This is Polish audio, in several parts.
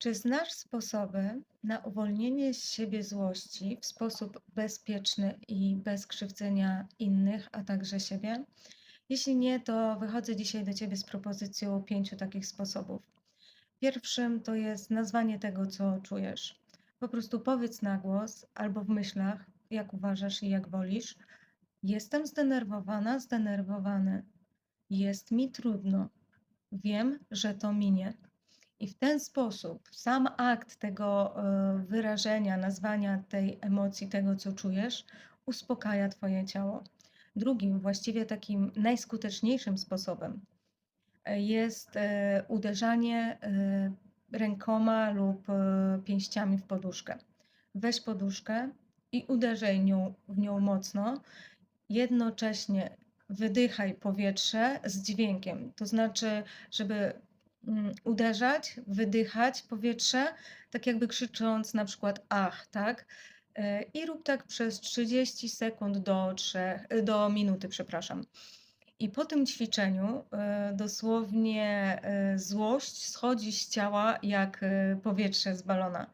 Czy znasz sposoby na uwolnienie z siebie złości w sposób bezpieczny i bez krzywdzenia innych, a także siebie? Jeśli nie, to wychodzę dzisiaj do Ciebie z propozycją pięciu takich sposobów. Pierwszym to jest nazwanie tego, co czujesz. Po prostu powiedz na głos albo w myślach, jak uważasz i jak wolisz. Jestem zdenerwowana, zdenerwowany. Jest mi trudno. Wiem, że to minie. I w ten sposób sam akt tego e, wyrażenia, nazwania tej emocji, tego co czujesz, uspokaja Twoje ciało. Drugim, właściwie takim najskuteczniejszym sposobem e, jest e, uderzanie rękoma lub pięściami w poduszkę. Weź poduszkę i uderzaj nią, w nią mocno. Jednocześnie wydychaj powietrze z dźwiękiem, to znaczy, żeby uderzać, wydychać powietrze, tak jakby krzycząc na przykład ach, tak? E, I rób tak przez 30 sekund do, 3, do minuty, przepraszam. I po tym ćwiczeniu e, dosłownie e, złość schodzi z ciała jak e, powietrze z balona.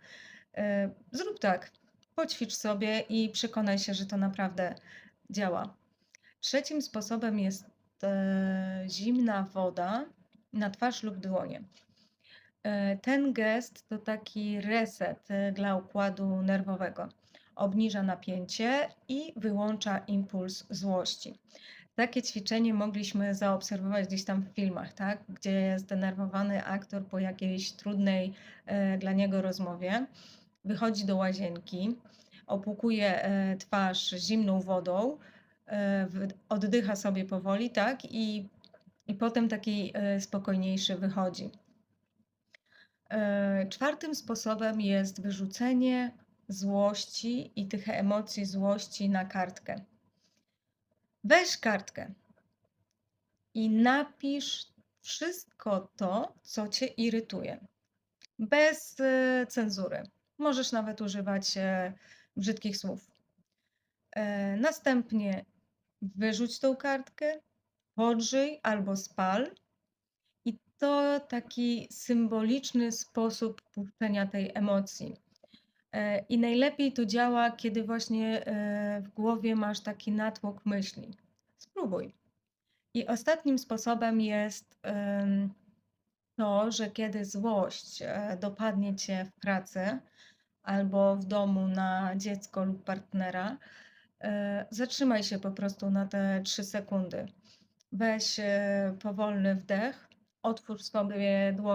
E, Zrób tak, poćwicz sobie i przekonaj się, że to naprawdę działa. Trzecim sposobem jest e, zimna woda na twarz lub dłonie. E, Ten gest to taki reset e, dla układu nerwowego. Obniża napięcie i wyłącza impuls złości. Takie ćwiczenie mogliśmy zaobserwować gdzieś tam w filmach, tak? Gdzie zdenerwowany aktor po jakiejś trudnej e, dla niego rozmowie wychodzi do łazienki, opłukuje twarz zimną wodą, oddycha sobie powoli, tak? I, i potem taki e, spokojniejszy wychodzi. E, Czwartym sposobem jest wyrzucenie złości i tych emocji złości na kartkę. Weź kartkę i napisz wszystko to, co cię irytuje. Bez e, cenzury. Możesz nawet używać brzydkich słów. Następnie wyrzuć tą kartkę, podrzyj albo spal. I to taki symboliczny sposób puszczenia tej emocji. E, I najlepiej to działa, kiedy właśnie e, w głowie masz taki natłok myśli. Spróbuj. I ostatnim sposobem jest to, że kiedy złość e, dopadnie cię w pracy albo w domu na dziecko lub partnera, zatrzymaj się po prostu na te 3 sekundy. Weź e, powolny wdech, otwórz sobie dłoń